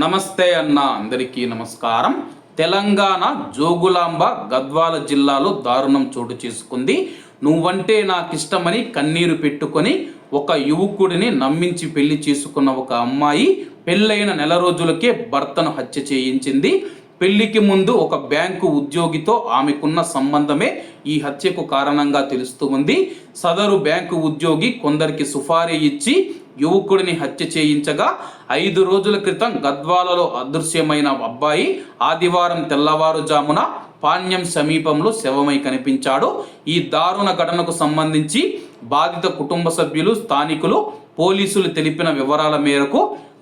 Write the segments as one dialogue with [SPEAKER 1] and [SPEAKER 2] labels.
[SPEAKER 1] నమస్తే అన్న అందరికీ నమస్కారం. తెలంగాణ జోగులాంబ గద్వాల జిల్లాలో దారుణం చోటు చేసుకుంది. నువ్వంటే నాకిష్టమని కన్నీరు పెట్టుకొని ఒక యువకుడిని నమ్మించి పెళ్ళి చేసుకున్న ఒక అమ్మాయి పెళ్ళైన నెల రోజులకే భర్తను హత్య చేయించింది. పెళ్ళికి ముందు ఒక బ్యాంకు ఉద్యోగితో ఆమెకున్న సంబంధమే ఈ హత్యకు కారణంగా తెలుస్తూ ఉంది. సదరు బ్యాంకు ఉద్యోగి కొందరికి సుఫారీ ఇచ్చి యువకుడిని హత్య చేయించగా ఐదు రోజుల క్రితం గద్వాలలో అదృశ్యమైన అబ్బాయి ఆదివారం తెల్లవారుజామున పాణ్యం సమీపంలో శవమై కనిపించాడు. ఈ దారుణ ఘటనకు సంబంధించి బాధిత కుటుంబ సభ్యులు స్థానికులు పోలీసులు తెలిపిన వివరాల మేరకు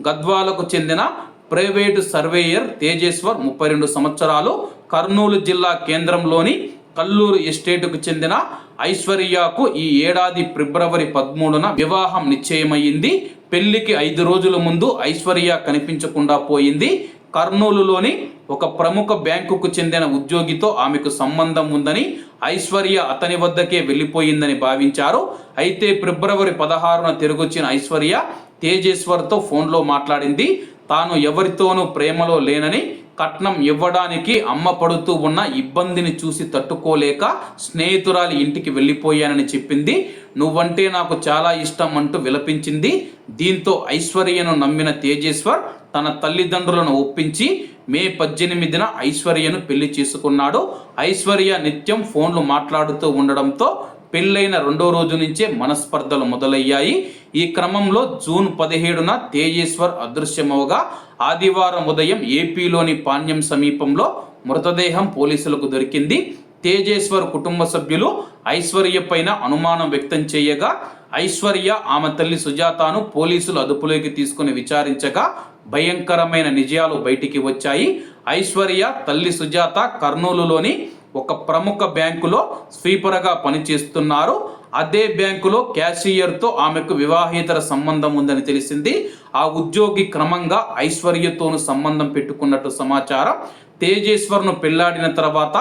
[SPEAKER 1] గద్వాలకు చెందిన ప్రైవేటు సర్వేయర్ తేజేశ్వర్ ముప్పై రెండు సంవత్సరాలు కర్నూలు జిల్లా కేంద్రంలోని కల్లూరు ఎస్టేటుకు చెందిన ఐశ్వర్యకు ఈ ఏడాది ఫిబ్రవరి పదమూడున వివాహం నిశ్చయమైంది. పెళ్ళికి ఐదు రోజుల ముందు ఐశ్వర్య కనిపించకుండా పోయింది. కర్నూలులోని ఒక ప్రముఖ బ్యాంకుకు చెందిన ఉద్యోగితో ఆమెకు సంబంధం ఉందని ఐశ్వర్య అతని వద్దకే వెళ్ళిపోయిందని భావించారు. అయితే ఫిబ్రవరి పదహారున తిరిగొచ్చిన ఐశ్వర్య తేజేశ్వర్తో ఫోన్లో మాట్లాడింది. తాను ఎవరితోనూ ప్రేమలో లేనని కట్నం ఇవ్వడానికి అమ్మ పడుతూ ఉన్న ఇబ్బందిని చూసి తట్టుకోలేక స్నేహితురాలి ఇంటికి వెళ్ళిపోయానని చెప్పింది. నువ్వంటే నాకు చాలా ఇష్టం అంటూ విలపించింది. దీంతో ఐశ్వర్యను నమ్మిన తేజేశ్వర్ తన తల్లిదండ్రులను ఒప్పించి మే పద్దెనిమిదిన ఐశ్వర్యను పెళ్ళి చేసుకున్నాడు. ఐశ్వర్య నిత్యం ఫోన్లు మాట్లాడుతూ ఉండడంతో పెళ్ళైన రెండో రోజు నుంచే మనస్పర్ధలు మొదలయ్యాయి. ఈ క్రమంలో జూన్ పదిహేడున తేజేశ్వర్ అదృశ్యమవగా ఆదివారం ఉదయం ఏపీలోని పాణ్యం సమీపంలో మృతదేహం పోలీసులకు దొరికింది. తేజేశ్వర్ కుటుంబ సభ్యులు ఐశ్వర్య పైన అనుమానం వ్యక్తం చేయగా ఐశ్వర్య ఆమె తల్లి సుజాతను పోలీసులు అదుపులోకి తీసుకుని విచారించగా భయంకరమైన నిజాలు బయటికి వచ్చాయి. ఐశ్వర్య తల్లి సుజాత కర్నూలులోని ఒక ప్రముఖ బ్యాంకులో స్వీపర్గా పనిచేస్తున్నారు. అదే బ్యాంకులో క్యాషియర్తో ఆమెకు వివాహేతర సంబంధం ఉందని తెలిసింది. ఆ ఉద్యోగి క్రమంగా ఐశ్వర్యతోను సంబంధం పెట్టుకున్నట్టు సమాచారం. తేజేశ్వర్ను పెళ్ళాడిన తర్వాత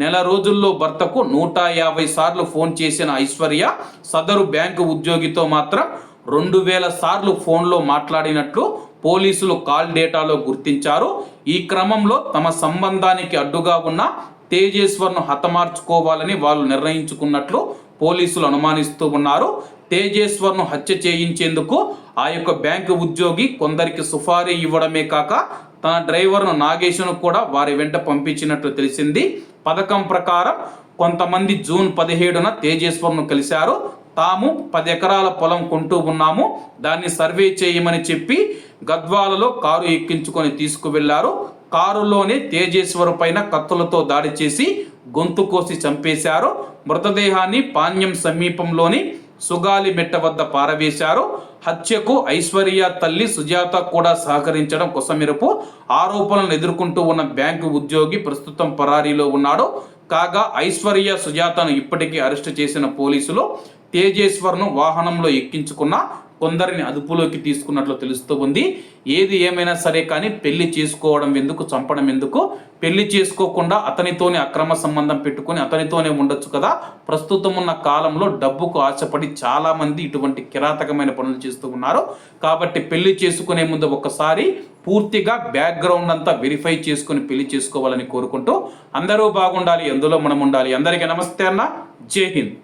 [SPEAKER 1] నెల రోజుల్లో భర్తకు నూట యాభై సార్లు ఫోన్ చేసిన ఐశ్వర్య సదరు బ్యాంకు ఉద్యోగితో మాత్రం రెండు వేల సార్లు ఫోన్లో మాట్లాడినట్లు పోలీసులు కాల్ డేటాలో గుర్తించారు. ఈ క్రమంలో తమ సంబంధానికి అడ్డుగా ఉన్న తేజేశ్వర్ను హతమార్చుకోవాలని వాళ్ళు నిర్ణయించుకున్నట్లు పోలీసులు అనుమానిస్తూ ఉన్నారు. తేజేశ్వర్ను హత్య చేయించేందుకు ఆ యొక్క బ్యాంకు ఉద్యోగి కొందరికి సుఫారీ ఇవ్వడమే కాక తన డ్రైవర్ను నాగేశ్ను కూడా వారి వెంట పంపించినట్లు తెలిసింది. పథకం ప్రకారం కొంతమంది జూన్ పదిహేడున తేజేశ్వర్ను కలిశారు. తాము పది ఎకరాల పొలం కొంటూ ఉన్నాము. దాన్ని సర్వే చేయమని చెప్పి గద్వాలలో కారు ఎక్కించుకొని తీసుకువెళ్ళారు. కారులోనే తేజేశ్వర్ పైన కత్తులతో దాడి చేసి గొంతు కోసి చంపేశారు. మృతదేహాన్ని పాణ్యం సమీపంలోని సుగాలి మెట్ట వద్ద పారవేశారు. హత్యకు ఐశ్వర్య తల్లి సుజాత కూడా సహకరించడం కొసమెరుపు ఆరోపణలను ఎదుర్కొంటూ ఉన్న బ్యాంకు ఉద్యోగి ప్రస్తుతం పరారీలో ఉన్నాడు. కాగా ఐశ్వర్య సుజాతను ఇప్పటికీ అరెస్టు చేసిన పోలీసులు తేజేశ్వర్ను వాహనంలో ఎక్కించుకున్న కొందరిని అదుపులోకి తీసుకున్నట్లు తెలుస్తూ ఉంది. ఏది ఏమైనా సరే కానీ పెళ్ళి చేసుకోవడం ఎందుకు చంపడం ఎందుకు? పెళ్ళి చేసుకోకుండా అతనితోనే అక్రమ సంబంధం పెట్టుకొని అతనితోనే ఉండొచ్చు కదా? ప్రస్తుతం ఉన్న కాలంలో డబ్బుకు ఆశపడి చాలా మంది ఇటువంటి కిరాతకమైన పనులు చేస్తూ ఉన్నారు. కాబట్టి పెళ్ళి చేసుకునే ముందు ఒకసారి పూర్తిగా బ్యాక్గ్రౌండ్ అంతా వెరిఫై చేసుకుని పెళ్ళి చేసుకోవాలని కోరుకుంటూ అందరూ బాగుండాలి ఎందులో మనం ఉండాలి. అందరికీ నమస్తే అన్న. జై హింద్.